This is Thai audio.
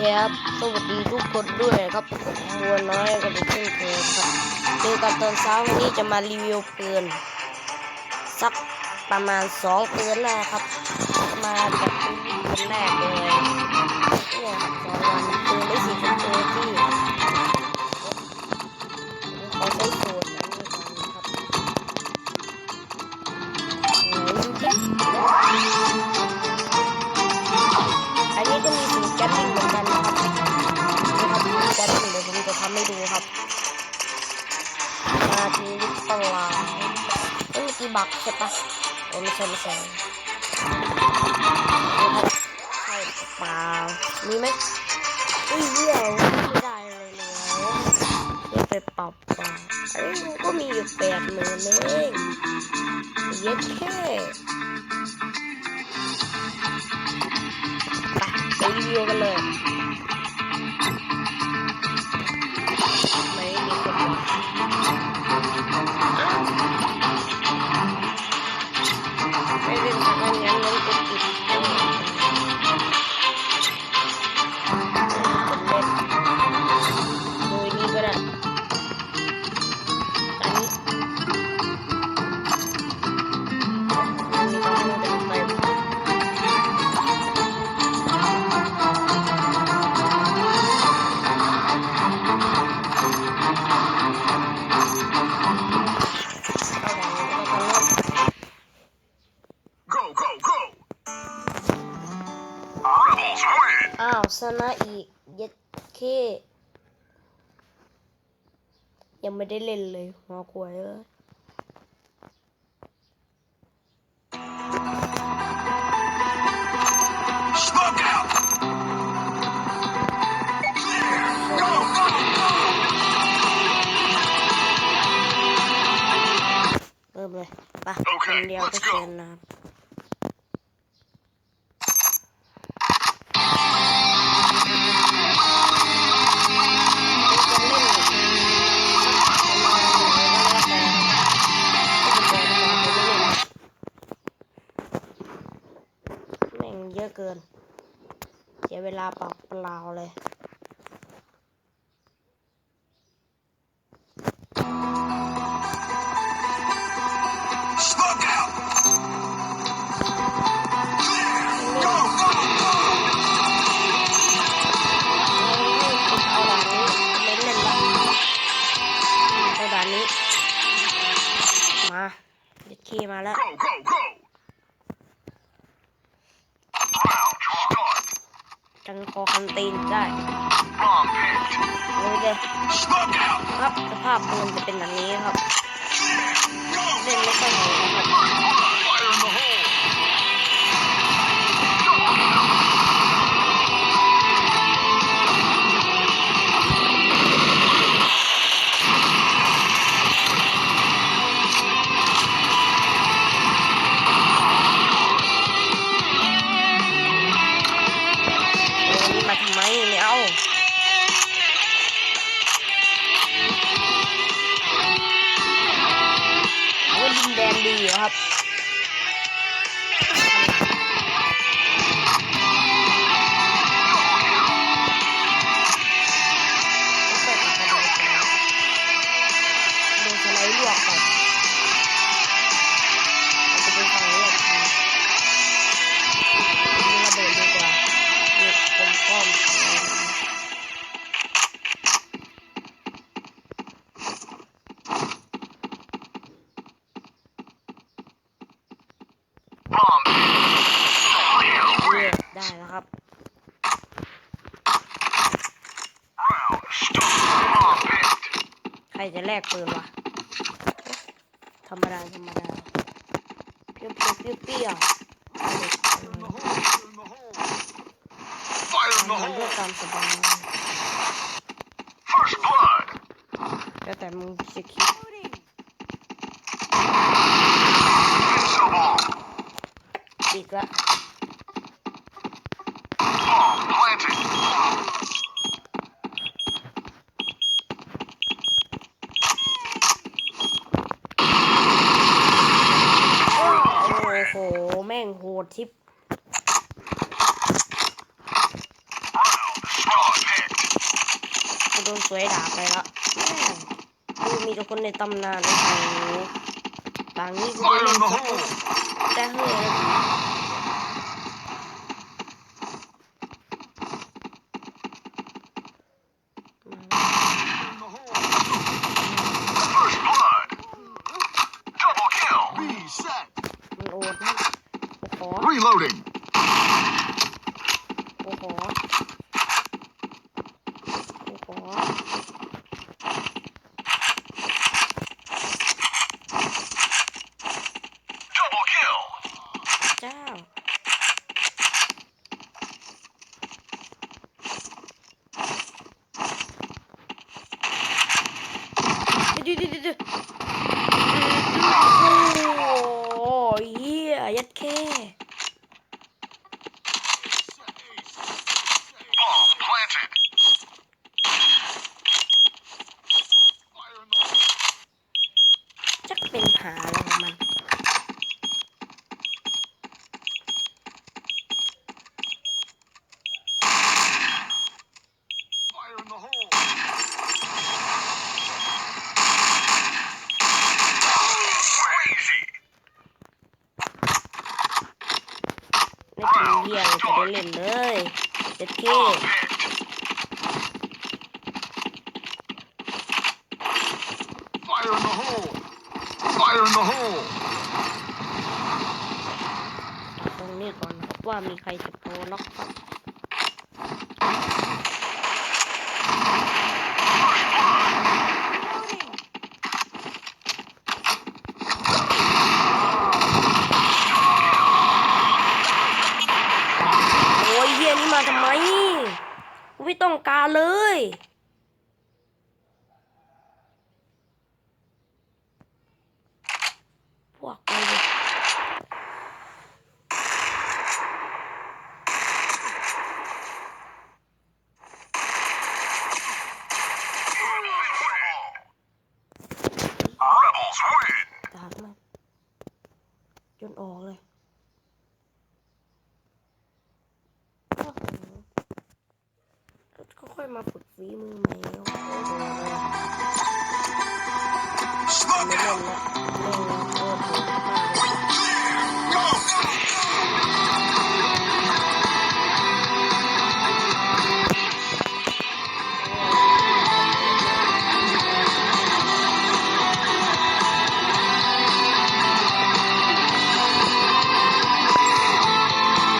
ครับสวัสดีทุกคนด้วยครับผมวัวน้อยกับเด็นเช่นเคยครับเจอกันตอนเช้าวันนี้จะมารีวิวปืนสักประมาณสองปืนแล้วครับ มาแบบปืนแรกเลย บักใช่ปะโอ้ไม่ใช่ไม่ใช่นะครับใช่เปล่ามีไหมอุ้ยเหี้ยไม่ได้เลยเลยเดี๋ยวไปปรับปะไอ้มันก็มีอยู่แปดหมื่นเองเย็ดแค่ไปไปรีวิวกันเลย อ้าวชนะอีกเย็ดเค ยังไม่ได้เล่นเลยหัวกวยเลย Smoke out! Go, go, go! เริ่มเลยไปโอเคคนเดียวก็ let's เชิ go ญนะครับ เสียเวลาเปล่าเปล่าเลย จันคอคันตีนได้ Bomb picked. เลยเลยครับสภาพปืนจะเป็นแบบนี้ครับเล่นไม่ค่อยเหนื่อยครับ เออ ได้แล้วครับใครจะแลกปืนวะธรรมดาธรรมดาเปรี้ยวเปรี้ยวเปรี้ยวเปี้ยวเอาเด็ก Fire in the ทำเพื่อ hole! ตามสบายแล้วแต่มึงจะคิดอีกละ ทิปโดนสวยดาบไปแล้วดูมีแต่คนในตำนานเโอ้โหบางนี่กูโดนแต่เฮ้ย Reloading! เป็นหาอะไรของมันไม่ถึงเหี้ยเลยจะได้เล่นเลยยัดแค่ in the hole! ตรงนี้ก่อนครับว่ามีใครจะโปรล็อกครับโอ้ยเฮียนี่มาทำไม ไม่ต้องการเลย พวกไปเลยตากมันจนออกเลยก็ค่อยมาฝึกฝีมือใหม่โอ้โหไม่เล่นแล้ว